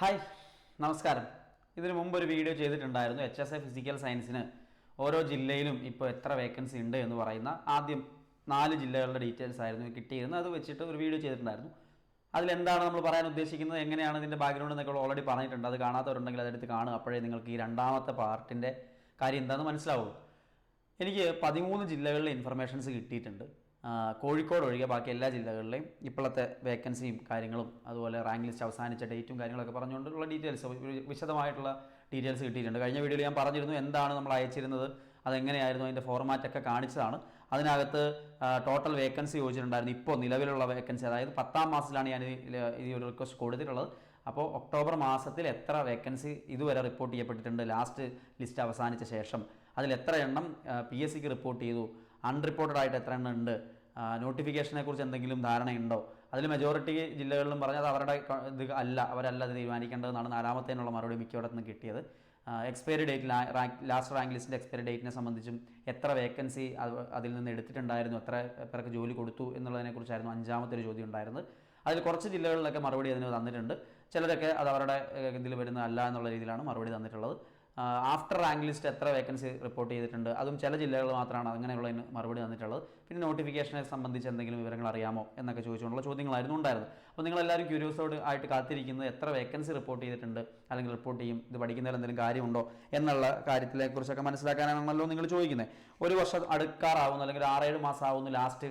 Hi നമസ്കാരം. ഇതിനു മുമ്പ് ഒരു വീഡിയോ ചെയ്തിട്ടുണ്ടായിരുന്നു. എച്ച് എസ് എ ഫിസിക്കൽ സയൻസിന് ഓരോ ജില്ലയിലും ഇപ്പോൾ എത്ര വേക്കൻസി ഉണ്ട് എന്ന് പറയുന്ന ആദ്യം നാല് ജില്ലകളുടെ ഡീറ്റെയിൽസ് ആയിരുന്നു കിട്ടിയിരുന്നത്. അത് വെച്ചിട്ട് ഒരു വീഡിയോ ചെയ്തിട്ടുണ്ടായിരുന്നു. അതിലെന്താണ് നമ്മൾ പറയാൻ ഉദ്ദേശിക്കുന്നത്? എങ്ങനെയാണ് ഇതിന്റെ ബാക്ക്ഗ്രൗണ്ട് എന്നൊക്കെ ഓൾറെഡി പറഞ്ഞിട്ടുണ്ട്. അത് കാണാത്തവരുണ്ടെങ്കിൽ അതെടുത്ത് കാണുക. അപ്പോഴേ നിങ്ങൾക്ക് ഈ രണ്ടാമത്തെ പാർട്ടിന്റെ കാര്യം എന്താണെന്ന് മനസ്സിലാവുള്ളൂ. എനിക്ക് പതിമൂന്ന് ജില്ലകളിലെ ഇൻഫർമേഷൻസ് കിട്ടിയിട്ടുണ്ട്. കോഴിക്കോട് ഒഴികെ ബാക്കി എല്ലാ ജില്ലകളിലെയും ഇപ്പോഴത്തെ വേക്കൻസിയും കാര്യങ്ങളും അതുപോലെ റാങ്ക് ലിസ്റ്റ് അവസാനിച്ച ഡേറ്റും കാര്യങ്ങളൊക്കെ പറഞ്ഞുകൊണ്ടുള്ള ഡീറ്റെയിൽസ് വിശദമായിട്ടുള്ള ഡീറ്റെയിൽസ് കിട്ടിയിട്ടുണ്ട്. കഴിഞ്ഞ വീഡിയോയിൽ ഞാൻ പറഞ്ഞിരുന്നു എന്താണ് നമ്മൾ അയച്ചിരുന്നത് അതെങ്ങനെയായിരുന്നു അതിന്റെ ഫോർമാറ്റൊക്കെ കാണിച്ചതാണ്. അതിനകത്ത് ടോട്ടൽ വേക്കൻസി ചോദിച്ചിട്ടുണ്ടായിരുന്നു. ഇപ്പോൾ നിലവിലുള്ള വേക്കൻസി അതായത് പത്താം മാസത്തിലാണ് ഞാൻ ഈ- ഒരു റിക്വസ്റ്റ് കൊടുത്തിട്ടുള്ളത്. അപ്പോൾ ഒക്ടോബർ മാസത്തിൽ എത്ര വേക്കൻസി ഇതുവരെ റിപ്പോർട്ട് ചെയ്യപ്പെട്ടിട്ടുണ്ട്? ലാസ്റ്റ് ലിസ്റ്റ് അവസാനിച്ച ശേഷം അതിൽ എത്ര എണ്ണം പി എസ് സിക്ക് റിപ്പോർട്ട് ചെയ്തു? അൺറിപ്പോർട്ടഡ് ആയിട്ട് എത്ര എണ്ണം ഉണ്ട് നോട്ടിഫിക്കേഷനെ കുറിച്ച് എന്തെങ്കിലും ധാരണയുണ്ടോ? അതിൽ മെജോറിറ്റി ജില്ലകളിലും പറഞ്ഞത് അവരുടെ ഇത് അല്ല. അവരല്ല അത് തീരുമാനിക്കേണ്ടതെന്നാണ് നാലാമത്തേനുള്ള മറുപടി മിക്കയിടത്തു നിന്ന് കിട്ടിയത്. എക്സ്പയറി ഡേറ്റ് ലാസ്റ്റ് റാങ്ക് ലിസ്റ്റിന്റെ എക്സ്പയറി ഡേറ്റിനെ സംബന്ധിച്ചും എത്ര വേക്കൻസി അതിൽ നിന്ന് എടുത്തിട്ടുണ്ടായിരുന്നു എത്ര പേർക്ക് ജോലി കൊടുത്തു എന്നുള്ളതിനെക്കുറിച്ചായിരുന്നു അഞ്ചാമത്തെ ഒരു ചോദ്യം ഉണ്ടായിരുന്നത്. അതിൽ കുറച്ച് ജില്ലകളിലൊക്കെ മറുപടി അതിന് തന്നിട്ടുണ്ട്. ചിലരൊക്കെ അത് അവരുടെ ഇതിൽ വരുന്ന അല്ല എന്നുള്ള രീതിയിലാണ് മറുപടി തന്നിട്ടുള്ളത്. ആഫ്റ്റർ റാങ്ക് ലിസ്റ്റ് എത്ര വേക്കൻസി റിപ്പോർട്ട് ചെയ്തിട്ടുണ്ട് അതും ചില ജില്ലകൾ മാത്രമാണ് അങ്ങനെയുള്ളതിന് മറുപടി തന്നിട്ടുള്ളത്. പിന്നെ നോട്ടിഫിക്കേഷനെ സംബന്ധിച്ച് എന്തെങ്കിലും വിവരങ്ങൾ അറിയാമോ എന്നൊക്കെ ചോദിച്ചുകൊണ്ടുള്ള ചോദ്യങ്ങളായിരുന്നു ഉണ്ടായിരുന്നത്. അപ്പോൾ നിങ്ങളെല്ലാവരും ക്യൂരിയസോട് ആയിട്ട് കാത്തിരിക്കുന്നത് എത്ര വേക്കൻസി റിപ്പോർട്ട് ചെയ്തിട്ടുണ്ട് അല്ലെങ്കിൽ റിപ്പോർട്ട് ചെയ്യും ഇത് പഠിക്കുന്നതിൽ എന്തെങ്കിലും കാര്യമുണ്ടോ എന്നുള്ള കാര്യത്തിലെ കുറിച്ചൊക്കെ മനസ്സിലാക്കാനാണല്ലോ നിങ്ങൾ ചോദിക്കുന്നത്. ഒരു വർഷം അടുക്കാറാവുന്നു അല്ലെങ്കിൽ ആറേഴ് മാസം ആവുന്നു ലാസ്റ്റ്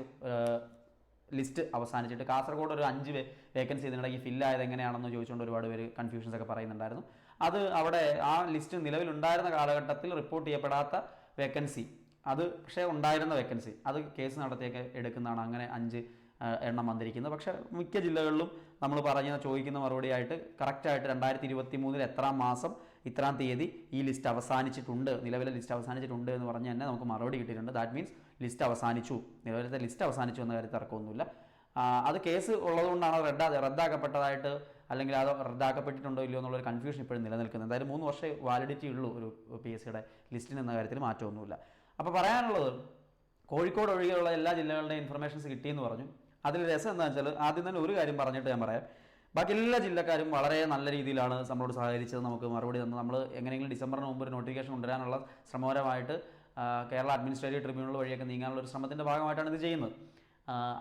ലിസ്റ്റ് അവസാനിച്ചിട്ട്. കാസർഗോഡ് ഒരു അഞ്ച് വേക്കൻസി ഇതിനിടയ്ക്ക് ഫില്ലായത് എങ്ങനെയാണെന്ന് ചോദിച്ചുകൊണ്ട് ഒരുപാട് പേര് കൺഫ്യൂഷൻസ് ഒക്കെ പറയുന്നുണ്ടായിരുന്നു. അത് അവിടെ ആ ലിസ്റ്റ് നിലവിലുണ്ടായിരുന്ന കാലഘട്ടത്തിൽ റിപ്പോർട്ട് ചെയ്യപ്പെടാത്ത വേക്കൻസി അത് പക്ഷേ ഉണ്ടായിരുന്ന വേക്കൻസി അത് കേസ് നടത്തിയൊക്കെ എടുക്കുന്നതാണ്. അങ്ങനെ അഞ്ച് എണ്ണം വന്നിരിക്കുന്നത്. പക്ഷേ മിക്ക ജില്ലകളിലും നമ്മൾ പറഞ്ഞ ചോദിക്കുന്ന മറുപടിയായിട്ട് കറക്റ്റായിട്ട് രണ്ടായിരത്തി ഇരുപത്തി മൂന്നിൽ എത്രാം മാസം ഇത്രാം തീയതി ഈ ലിസ്റ്റ് അവസാനിച്ചിട്ടുണ്ട്. നിലവിലെ ലിസ്റ്റ് അവസാനിച്ചിട്ടുണ്ട് എന്ന് പറഞ്ഞ് തന്നെ നമുക്ക് മറുപടി കിട്ടിയിട്ടുണ്ട്. ദാറ്റ് മീൻസ് ലിസ്റ്റ് അവസാനിച്ചു. നിലവിലത്തെ ലിസ്റ്റ് അവസാനിച്ചു എന്ന കാര്യത്തിൽ തർക്കമൊന്നുമില്ല. അത് കേസ് ഉള്ളതുകൊണ്ടാണ് റദ്ദാ റദ്ദാക്കപ്പെട്ടതായിട്ട് അല്ലെങ്കിൽ അത് റദ്ദാക്കപ്പെട്ടിട്ടുണ്ടോ ഇല്ലയോ എന്നുള്ള ഒരു കൺഫ്യൂഷൻ ഇപ്പോഴും നിലനിൽക്കുന്നത് എന്തായാലും മൂന്ന് വർഷമേ വാലിഡിറ്റി ഉള്ളൂ ഒരു പി എസ് സിയുടെ ലിസ്റ്റിന് എന്ന കാര്യത്തിൽ മാറ്റമൊന്നുമില്ല. അപ്പോൾ പറയാനുള്ളത് കോഴിക്കോട് ഒഴികെയുള്ള എല്ലാ ജില്ലകളുടെയും ഇൻഫർമേഷൻസ് കിട്ടിയെന്ന് പറഞ്ഞു. അതിൽ രസം എന്താ വെച്ചാൽ ആദ്യം തന്നെ ഒരു കാര്യം പറഞ്ഞിട്ട് ഞാൻ പറയാം. ബാക്കി എല്ലാ ജില്ലക്കാരും വളരെ നല്ല രീതിയിലാണ് നമ്മളോട് സഹകരിച്ചത്. നമുക്ക് മറുപടി തന്നത് നമ്മൾ എങ്ങനെയെങ്കിലും ഡിസംബറിന് മുമ്പ് ഒരു നോട്ടിഫിക്കേഷൻ കൊണ്ടുവരാനുള്ള ശ്രമകരമായിട്ട് ആ, കേരള അഡ്മിനിസ്ട്രേറ്റീവ് ട്രിബ്യൂണൽ വഴിയൊക്കെ നീങ്ങാനുള്ള ഒരു ശ്രമത്തിന്റെ ഭാഗമായിട്ടാണ് ഇത് ചെയ്യുന്നത്.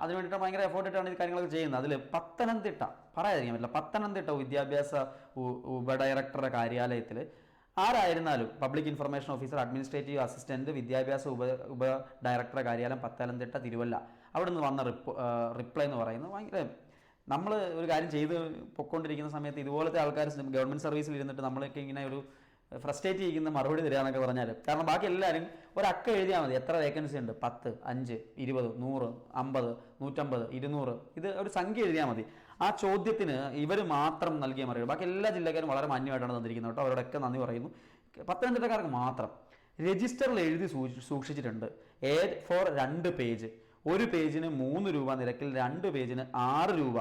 അതിന് വേണ്ടിയിട്ട് ഭയങ്കര എഫോർട്ട് ഇട്ടാണ് ഈ കാര്യങ്ങളൊക്കെ ചെയ്യുന്നത്. അതിൽ പത്തനംതിട്ട പറയാതിരിക്കാൻ പറ്റില്ല. പത്തനംതിട്ട വിദ്യാഭ്യാസ ഉപഡയറക്ടറുടെ കാര്യാലയത്തിൽ ആരായിരുന്നാലും public information officer administrative assistant വിദ്യാഭ്യാസ ഉപ ഉപ ഡയറക്ടറുടെ കാര്യാലയം പത്തനംതിട്ട തിരുവല്ല. അവിടെ നിന്ന് വന്ന റിപ്ലൈ എന്ന് പറയുന്നത് ഭയങ്കര നമ്മൾ ഒരു കാര്യം ചെയ്ത് പൊയ്ക്കൊണ്ടിരിക്കുന്ന സമയത്ത് ഇതുപോലത്തെ ആൾക്കാർ ഗവൺമെന്റ് സർവീസിൽ ഇരുന്നിട്ട് നമ്മളൊക്കെ ഇങ്ങനെ ഒരു ഫ്രസ്ട്രേറ്റ് ചെയ്യുന്ന മറുപടി തരിക എന്നൊക്കെ പറഞ്ഞാൽ കാരണം ബാക്കി എല്ലാവരും ഒരക്ക എഴുതിയാൽ മതി. എത്ര വേക്കൻസി ഉണ്ട്? പത്ത് അഞ്ച് ഇരുപത് നൂറ് അമ്പത് നൂറ്റമ്പത് ഇരുന്നൂറ്. ഇത് ഒരു സംഖ്യ എഴുതിയാൽ മതി. ആ ചോദ്യത്തിന് ഇവർ മാത്രം നൽകിയ മറുപടി ബാക്കി എല്ലാ ജില്ലക്കാരും വളരെ മാന്യമായിട്ടാണ് തന്നിരിക്കുന്നത് കേട്ടോ. അവരോടൊക്കെ നന്ദി പറയുന്നു. പത്തനംതിട്ടക്കാർക്ക് മാത്രം. രജിസ്റ്ററിൽ എഴുതി സൂക്ഷിച്ചിട്ടുണ്ട്. എ ഫോർ രണ്ട് പേജ്. ഒരു പേജിന് മൂന്ന് രൂപ നിരക്കിൽ രണ്ട് പേജിന് ആറ് രൂപ.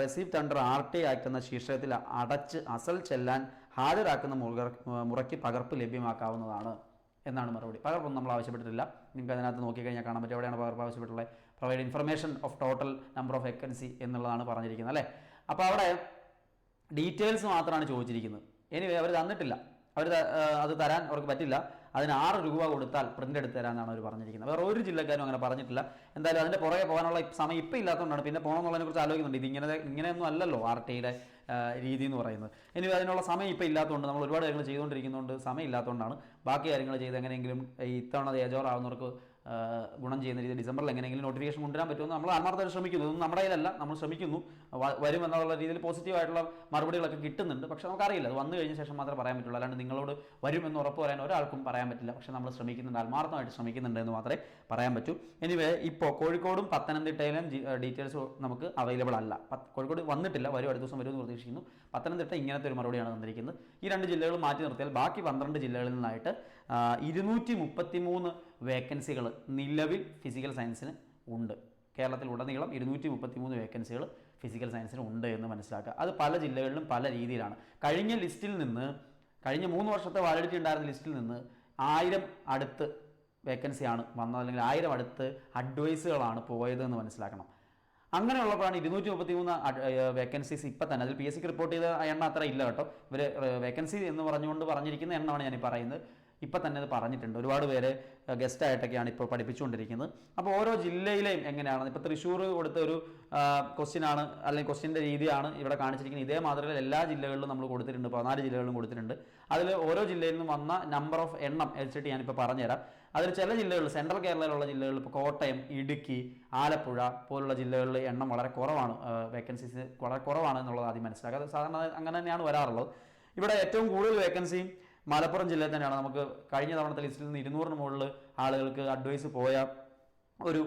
Receipt under R T act എന്ന ശീർഷകത്തിൽ അടച്ച് അസൽ ചെല്ലാൻ ഹാജരാക്കുന്ന മുറ- മുറയ്ക്ക് പകർപ്പ് ലഭ്യമാക്കാവുന്നതാണ് എന്നാണ് മറുപടി. പകർപ്പൊന്നും നമ്മൾ ആവശ്യപ്പെട്ടിട്ടില്ല. നിങ്ങൾക്ക് അതിനകത്ത് നോക്കിക്കഴിഞ്ഞാൽ കാണാൻ പറ്റും. എവിടെയാണ് പകർപ്പ് ആവശ്യപ്പെട്ടുള്ളത് provide information of total number of vacancy എന്നുള്ളതാണ് പറഞ്ഞിരിക്കുന്നത് അല്ലേ? അപ്പോൾ അവിടെ ഡീറ്റെയിൽസ് മാത്രമാണ് ചോദിച്ചിരിക്കുന്നത്. എനിവേ അവർ തന്നിട്ടില്ല. അവർ അത് തരാൻ അവർക്ക് പറ്റില്ല. അതിന് ആറ് രൂപ കൊടുത്താൽ പ്രിന്റ് എടുത്ത് തരാമെന്നാണ് അവർ പറഞ്ഞിരിക്കുന്നത്. വേറെ ഒരു ജില്ലക്കാരും അങ്ങനെ പറഞ്ഞിട്ടില്ല. എന്തായാലും അതിന്റെ പുറകെ പോകാനുള്ള സമയം ഇപ്പം ഇല്ലാത്തതുകൊണ്ടാണ്. പിന്നെ പോകണമെന്നുള്ളതിനെ കുറിച്ച് ആലോചിക്കുന്നുണ്ട്. ഇത് ഇങ്ങനെ ഇങ്ങനെയൊന്നും അല്ലല്ലോ ആർ ടിയുടെ രീതി എന്ന് പറയുന്നത്. ഇനി അതിനുള്ള സമയം ഇപ്പം ഇല്ലാത്തതുകൊണ്ട് നമ്മൾ ഒരുപാട് കാര്യങ്ങൾ ചെയ്തുകൊണ്ടിരിക്കുന്നതുകൊണ്ട് സമയം ഇല്ലാത്തതുകൊണ്ടാണ് ബാക്കി കാര്യങ്ങൾ ചെയ്ത് എങ്ങനെയെങ്കിലും ഇത്തവണ ആ, ഗുണം ചെയ്യുന്ന രീതിയിൽ ഡിസംബറിൽ എങ്ങനെയെങ്കിലും നോട്ടിഫിക്കേഷൻ കൊണ്ടുവരാൻ പറ്റുമെന്ന് നമ്മൾ ആത്മാർത്ഥമായിട്ട് ശ്രമിക്കുന്നു. ഇതൊന്നും നമ്മുടെ കയ്യിലല്ല. നമ്മൾ ശ്രമിക്കുന്നു. വരും എന്നുള്ള രീതിയിൽ പോസിറ്റീവായിട്ടുള്ള മറുപടികളൊക്കെ കിട്ടുന്നുണ്ട്. പക്ഷേ നമുക്കറിയില്ല. അത് വന്നു കഴിഞ്ഞ ശേഷം മാത്രമേ പറയാൻ പറ്റുള്ളൂ. അല്ലാണ്ട് നിങ്ങളോട് വരും എന്ന് ഉറപ്പ് പറയാൻ ഒരാൾക്കും പറയാൻ പറ്റില്ല. പക്ഷേ നമ്മൾ ശ്രമിക്കുന്നുണ്ട്. ആത്മാർത്ഥമായിട്ട് ശ്രമിക്കുന്നുണ്ട് എന്ന് മാത്രമേ പറയാൻ പറ്റൂ. എനിവേ ഇപ്പോൾ കോഴിക്കോടും പത്തനംതിട്ടയിലും ഡീറ്റെയിൽസ് നമുക്ക് അവൈലബിൾ അല്ല. കോഴിക്കോട് വന്നിട്ടില്ല. വരും അടുത്ത ദിവസം വരുമെന്ന് പ്രതീക്ഷിക്കുന്നു. പത്തനംതിട്ട ഇങ്ങനത്തെ ഒരു മറുപടിയാണ് തന്നിരിക്കുന്നത്. ഈ രണ്ട് ജില്ലകൾ മാറ്റി നിർത്തിയാൽ ബാക്കി പന്ത്രണ്ട് ജില്ലകളിൽ നിന്നായിട്ട് ഇരുന്നൂറ്റി മുപ്പത്തി മൂന്ന് വേക്കൻസികൾ നിലവിൽ ഫിസിക്കൽ സയൻസിന് ഉണ്ട്. കേരളത്തിൽ ഉടനീളം ഇരുന്നൂറ്റി മുപ്പത്തി മൂന്ന് വേക്കൻസികൾ ഫിസിക്കൽ സയൻസിന് ഉണ്ട് എന്ന് മനസ്സിലാക്കുക. അത് പല ജില്ലകളിലും പല രീതിയിലാണ്. കഴിഞ്ഞ ലിസ്റ്റിൽ നിന്ന് കഴിഞ്ഞ മൂന്ന് വർഷത്തെ വാലിഡിറ്റി ഉണ്ടായിരുന്ന ലിസ്റ്റിൽ നിന്ന് ആയിരം അടുത്ത് വേക്കൻസിയാണ് വന്നത്. അല്ലെങ്കിൽ ആയിരം അടുത്ത് അഡ്വൈസുകളാണ് പോയതെന്ന് മനസ്സിലാക്കണം. അങ്ങനെയുള്ളപ്പോഴാണ് ഇരുന്നൂറ്റി മുപ്പത്തി മൂന്ന് വേക്കൻസീസ് ഇപ്പം തന്നെ. അതിൽ പി എസ് സിക്ക് റിപ്പോർട്ട് ചെയ്ത എണ്ണം അത്ര ഇല്ല കേട്ടോ. ഇവർ വേക്കൻസി എന്ന് പറഞ്ഞുകൊണ്ട് പറഞ്ഞിരിക്കുന്ന എണ്ണമാണ് ഞാൻ പറയുന്നത്. ഇപ്പം തന്നെ അത് പറഞ്ഞിട്ടുണ്ട്. ഒരുപാട് പേര് ഗസ്റ്റ് ആയിട്ടൊക്കെയാണ് ഇപ്പോൾ പഠിപ്പിച്ചുകൊണ്ടിരിക്കുന്നത്. അപ്പോൾ ഓരോ ജില്ലയിലെയും എങ്ങനെയാണ്? ഇപ്പോൾ തൃശ്ശൂർ കൊടുത്ത ഒരു ക്വസ്റ്റ്യൻ ആണ് അല്ലെങ്കിൽ ക്വസ്റ്റ്യന്റെ രീതിയാണ് ഇവിടെ കാണിച്ചിരിക്കുന്നത്. ഇതേ മാതൃകയിൽ എല്ലാ ജില്ലകളിലും നമ്മൾ കൊടുത്തിട്ടുണ്ട് പതിനാല് ജില്ലകളിലും കൊടുത്തിട്ടുണ്ട്. അതിൽ ഓരോ ജില്ലയിൽ നിന്നും വന്ന നമ്പർ ഓഫ് എണ്ണം വെച്ചിട്ട് ഞാനിപ്പോൾ പറഞ്ഞുതരാം. അതിൽ ചില ജില്ലകളിൽ സെൻട്രൽ കേരളയിലുള്ള ജില്ലകളിൽ ഇപ്പോൾ കോട്ടയം ഇടുക്കി ആലപ്പുഴ പോലുള്ള ജില്ലകളിൽ എണ്ണം വളരെ കുറവാണ്. വേക്കൻസീസ് വളരെ കുറവാണ് എന്നുള്ളത് ആദ്യം മനസ്സിലാക്കുക. സാധാരണ അങ്ങനെ തന്നെയാണ് വരാറുള്ളത്. ഇവിടെ ഏറ്റവും കൂടുതൽ വേക്കൻസിയും മലപ്പുറം ജില്ലയിൽ തന്നെയാണ്. നമുക്ക് കഴിഞ്ഞ തവണത്തെ ലിസ്റ്റിൽ നിന്ന് ഇരുന്നൂറിന് മുകളിൽ ആളുകൾക്ക് അഡ്വൈസ് പോയ ഒരു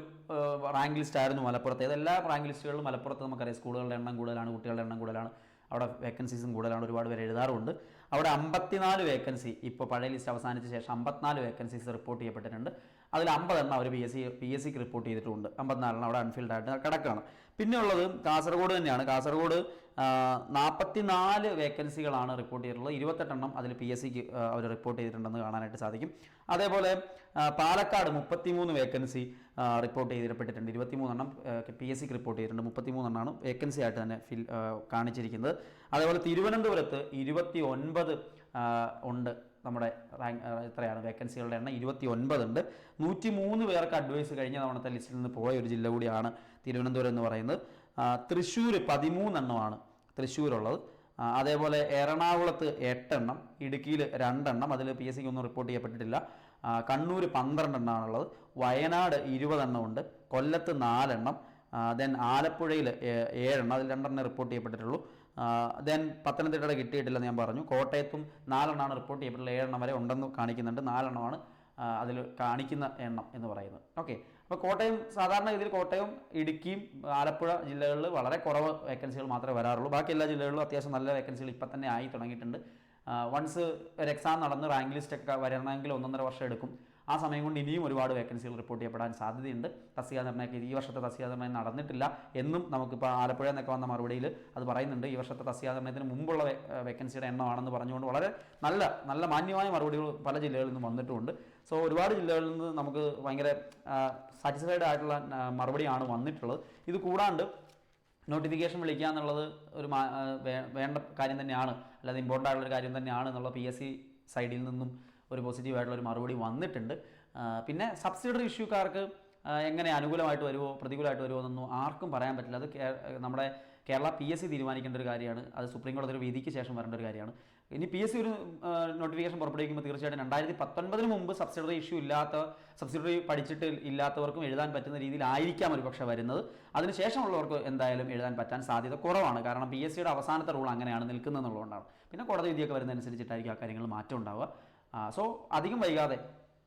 റാങ്ക് ലിസ്റ്റ് ആയിരുന്നു മലപ്പുറത്ത്. എല്ലാ റാങ്ക് ലിസ്റ്റുകളിലും മലപ്പുറത്ത് നമുക്കറിയാം സ്കൂളുകളുടെ എണ്ണം കൂടുതലാണ് കുട്ടികളുടെ എണ്ണം കൂടുതലാണ് അവിടെ വേക്കൻസീസും കൂടുതലാണ് ഒരുപാട് പേര് എഴുതാറുണ്ട്. അവിടെ അമ്പത്തിനാല് വേക്കൻസി ഇപ്പോൾ പഴയ ലിസ്റ്റ് അവസാനിച്ച ശേഷം അമ്പത്തിനാല് വേക്കൻസീസ് റിപ്പോർട്ട് ചെയ്യപ്പെട്ടിട്ടുണ്ട്. അതിൽ അമ്പതെണ്ണം അവർ P S C P S സിക്ക് റിപ്പോർട്ട് ചെയ്തിട്ടുണ്ട്. അമ്പത്തിനാലെണ്ണം അവിടെ അൺഫിൽഡ് ആയിട്ട് കിടക്കുകയാണ്. പിന്നെയുള്ളത് കാസർഗോഡ് തന്നെയാണ്. കാസർഗോഡ് നാൽപ്പത്തിനാല് വേക്കൻസികളാണ് റിപ്പോർട്ട് ചെയ്തിട്ടുള്ളത്. ഇരുപത്തെട്ടെണ്ണം അതിൽ പി എസ് സിക്ക് അവർ റിപ്പോർട്ട് ചെയ്തിട്ടുണ്ടെന്ന് കാണാനായിട്ട് സാധിക്കും. അതേപോലെ പാലക്കാട് മുപ്പത്തിമൂന്ന് വേക്കൻസി റിപ്പോർട്ട് ചെയ്തിടപ്പെട്ടിട്ടുണ്ട്. ഇരുപത്തിമൂന്നെണ്ണം പി എസ് സിക്ക് റിപ്പോർട്ട് ചെയ്തിട്ടുണ്ട്. മുപ്പത്തിമൂന്നെണ്ണമാണ് വേക്കൻസി ആയിട്ട് തന്നെ ഫിൽ കാണിച്ചിരിക്കുന്നത്. അതേപോലെ തിരുവനന്തപുരത്ത് ഇരുപത്തി ഒൻപത് ഉണ്ട്. നമ്മുടെ റാങ്ക് എത്രയാണ്? വേക്കൻസികളുടെ എണ്ണം ഇരുപത്തി ഒൻപതുണ്ട് നൂറ്റി മൂന്ന് പേർക്ക് അഡ്വൈസ് കഴിഞ്ഞ തവണത്തെ ലിസ്റ്റിൽ നിന്ന് പോയ ഒരു ജില്ല കൂടിയാണ് തിരുവനന്തപുരം എന്ന് പറയുന്നത്. തൃശ്ശൂർ പതിമൂന്നെണ്ണമാണ് തൃശ്ശൂരുള്ളത്. അതേപോലെ എറണാകുളത്ത് എട്ടെണ്ണം ഇടുക്കിയിൽ രണ്ടെണ്ണം അതിൽ പി എസ് സിക്ക് ഒന്നും റിപ്പോർട്ട് ചെയ്യപ്പെട്ടിട്ടില്ല കണ്ണൂർ പന്ത്രണ്ടെണ്ണമാണുള്ളത്. വയനാട് ഇരുപതെണ്ണം ഉണ്ട്. കൊല്ലത്ത് നാലെണ്ണം. ദെൻ ആലപ്പുഴയിൽ ഏഴെണ്ണം. അതിൽ രണ്ടെണ്ണം റിപ്പോർട്ട് ചെയ്യപ്പെട്ടിട്ടുള്ളൂ. ദെൻ പത്തനംതിട്ടയുടെ കിട്ടിയിട്ടില്ലെന്ന് ഞാൻ പറഞ്ഞു. കോട്ടയത്തും നാലെണ്ണമാണ് റിപ്പോർട്ട് ചെയ്യപ്പെട്ടുള്ളത് ഏഴെണ്ണം വരെ ഉണ്ടെന്ന് കാണിക്കുന്നുണ്ട്. നാലെണ്ണമാണ് അതിൽ കാണിക്കുന്ന എണ്ണം എന്ന് പറയുന്നത്. ഓക്കെ അപ്പോൾ കോട്ടയം സാധാരണ ഇതിൽ കോട്ടയം ഇടുക്കിയും ആലപ്പുഴ ജില്ലകളിൽ വളരെ കുറവ് വേക്കൻസികൾ മാത്രമേ വരാറുള്ളൂ. ബാക്കി എല്ലാ ജില്ലകളിലും അത്യാവശ്യം നല്ല വേക്കൻസികൾ ഇപ്പം തന്നെ ആയി തുടങ്ങിയിട്ടുണ്ട്. വൺസ് ഒരു എക്സാം നടന്ന് റാങ്ക് ലിസ്റ്റ് ഒക്കെ വരണമെങ്കിൽ ഒന്നൊന്നര വർഷം എടുക്കും. ആ സമയം കൊണ്ട് ഇനിയും ഒരുപാട് വേക്കൻസികൾ റിപ്പോർട്ട് ചെയ്യപ്പെടാൻ സാധ്യതയുണ്ട്. തസ്തിക നിർണയമൊക്കെ ഈ വർഷത്തെ തസ്തിക നിർണയം നടന്നിട്ടില്ല. എന്നും നമുക്കിപ്പോൾ ആലപ്പുഴ എന്നൊക്കെ വന്ന മറുപടിയിൽ അത് പറയുന്നുണ്ട്. ഈ വർഷത്തെ തസ്തിക നിർണയത്തിന് മുമ്പുള്ള വേക്കൻസിയുടെ എണ്ണമാണെന്ന് പറഞ്ഞുകൊണ്ട് വളരെ നല്ല നല്ല മാന്യമായ മറുപടികൾ പല ജില്ലകളിൽ നിന്നും വന്നിട്ടുമുണ്ട് സോ ഒരുപാട് ജില്ലകളിൽ നിന്ന് നമുക്ക് ഭയങ്കര സാറ്റിസ്ഫൈഡ് ആയിട്ടുള്ള മറുപടിയാണ് വന്നിട്ടുള്ളത്. ഇത് കൂടാണ്ട് നോട്ടിഫിക്കേഷൻ വിളിക്കുക എന്നുള്ളത് ഒരു വേണ്ട കാര്യം തന്നെയാണ്. അല്ലാതെ ഇമ്പോർട്ടന്റ് ആയിട്ടുള്ള കാര്യം തന്നെയാണ് എന്നുള്ള പി എസ് സി സൈഡിൽ നിന്നും ഒരു പോസിറ്റീവ് ആയിട്ടുള്ള ഒരു മറുപടി വന്നിട്ടുണ്ട്. പിന്നെ സബ്സിഡറി ഇഷ്യൂക്കാർക്ക് എങ്ങനെ അനുകൂലമായിട്ട് വരുമോ പ്രതികൂലമായിട്ട് വരുമോ എന്നൊന്നും ആർക്കും പറയാൻ പറ്റില്ല. അത് നമ്മുടെ കേരള പി എസ് സി തീരുമാനിക്കേണ്ട ഒരു കാര്യമാണ്. അത് സുപ്രീം ഒരു വിധിക്ക് ശേഷം വരേണ്ട ഒരു കാര്യമാണ്. ഇനി പി എസ് സി ഒരു നോട്ടിഫിക്കേഷൻ പുറപ്പെടുവിക്കുമ്പോൾ തീർച്ചയായിട്ടും രണ്ടായിരത്തി പത്തൊൻപതിന് മുമ്പ് സബ്സിഡറി ഇഷ്യൂ ഇല്ലാത്ത സബ്സിഡറി പഠിച്ചിട്ട് ഇല്ലാത്തവർക്കും എഴുതാൻ പറ്റുന്ന രീതിയിലായിരിക്കാം ഒരു പക്ഷേ വരുന്നത്. അതിനുശേഷമുള്ളവർക്ക് എന്തായാലും എഴുതാൻ പറ്റാൻ സാധ്യത കുറവാണ്. കാരണം പി എസ് സിയുടെ അവസാനത്തെ റൂൾ അങ്ങനെയാണ് നിൽക്കുന്നതെന്നുള്ളതുകൊണ്ടാണ് പിന്നെ കോടതി വിധിയൊക്കെ വരുന്നതനുസരിച്ചിട്ടായിരിക്കും ആ കാര്യങ്ങൾ മാറ്റം ഉണ്ടാവുക. സോ അധികം വൈകാതെ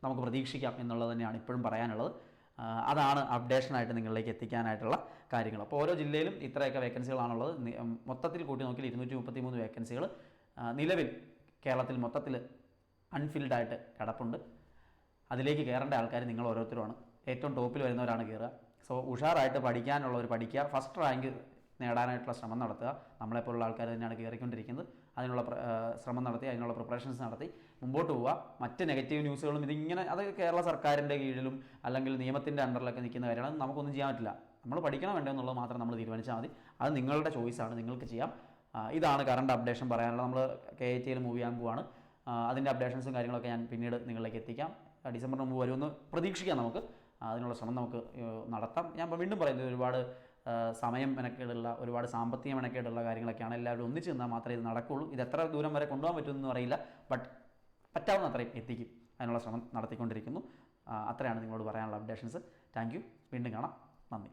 നമുക്ക് പ്രതീക്ഷിക്കാം എന്നുള്ളത് തന്നെയാണ് ഇപ്പോഴും പറയാനുള്ളത്. അതാണ് അപ്ഡേഷനായിട്ട് നിങ്ങളിലേക്ക് എത്തിക്കാനായിട്ടുള്ള കാര്യങ്ങൾ. അപ്പോൾ ഓരോ ജില്ലയിലും ഇത്രയൊക്കെ വേക്കൻസികളാണുള്ളത്. മൊത്തത്തിൽ കൂട്ടി നോക്കിയാൽ ഇരുന്നൂറ്റി മുപ്പത്തി മൂന്ന് വേക്കൻസികൾ നിലവിൽ കേരളത്തിൽ മൊത്തത്തിൽ അൺഫിൽഡ് ആയിട്ട് കിടപ്പുണ്ട്. അതിലേക്ക് കയറേണ്ട ആൾക്കാർ നിങ്ങൾ ഓരോരുത്തരുമാണ്. ഏറ്റവും ടോപ്പിൽ വരുന്നവരാണ് കയറുക. സോ ഉഷാറായിട്ട് പഠിക്കാനുള്ളവർ പഠിക്കുക. ഫസ്റ്റ് റാങ്ക് നേടാനായിട്ടുള്ള ശ്രമം നടത്തുക. നമ്മളെപ്പോലുള്ള ആൾക്കാർ തന്നെയാണ് കയറിക്കൊണ്ടിരിക്കുന്നത്. അതിനുള്ള ശ്രമം നടത്തി അതിനുള്ള പ്രിപ്പറേഷൻസ് നടത്തി മുമ്പോട്ട് പോവുക. മറ്റ് നെഗറ്റീവ് ന്യൂസുകളും ഇതിങ്ങനെ അത് കേരള സർക്കാരിന്റെ കീഴിലും അല്ലെങ്കിൽ നിയമത്തിന്റെ അണ്ടറിലൊക്കെ നിൽക്കുന്ന കാര്യമാണ് നമുക്കൊന്നും ചെയ്യാൻ പറ്റില്ല. നമ്മൾ പഠിക്കണം വേണ്ടോ എന്നുള്ളത് മാത്രം നമ്മൾ തീരുമാനിച്ചാൽ മതി. അത് നിങ്ങളുടെ ചോയ്സാണ് നിങ്ങൾക്ക് ചെയ്യാം. ഇതാണ് കറണ്ട് അപ്ഡേഷൻ പറയാനുള്ള നമ്മൾ കെ ഐ ടിയിൽ മൂവ് പോവാണ്. അതിന്റെ അപ്ഡേഷൻസും കാര്യങ്ങളൊക്കെ ഞാൻ പിന്നീട് നിങ്ങളിലേക്ക് എത്തിക്കാം. ഡിസംബർ മുമ്പ് വരുമെന്ന് പ്രതീക്ഷിക്കാം നമുക്ക്. അതിനുള്ള ശ്രമം നമുക്ക് നടത്താം. ഞാൻ വീണ്ടും പറയുന്നത് ഒരുപാട് സമയം മെനക്കേടുള്ള ഒരുപാട് സാമ്പത്തിക മെനക്കേടുള്ള കാര്യങ്ങളൊക്കെയാണ് എല്ലാവരും ഒന്നിച്ചു നിന്നാൽ മാത്രമേ ഇത് നടക്കുകയുള്ളൂ ഇത് എത്ര ദൂരം വരെ കൊണ്ടുപോകാൻ പറ്റുമെന്ന് അറിയില്ല. ബട്ട് പറ്റാവുന്ന അത്രയും എത്തിക്കും. അതിനുള്ള ശ്രമം നടത്തിക്കൊണ്ടിരിക്കുന്നു. അത്രയാണ് നിങ്ങളോട് പറയാനുള്ള അപ്ഡേഷൻസ് താങ്ക് വീണ്ടും കാണാം. നന്ദി.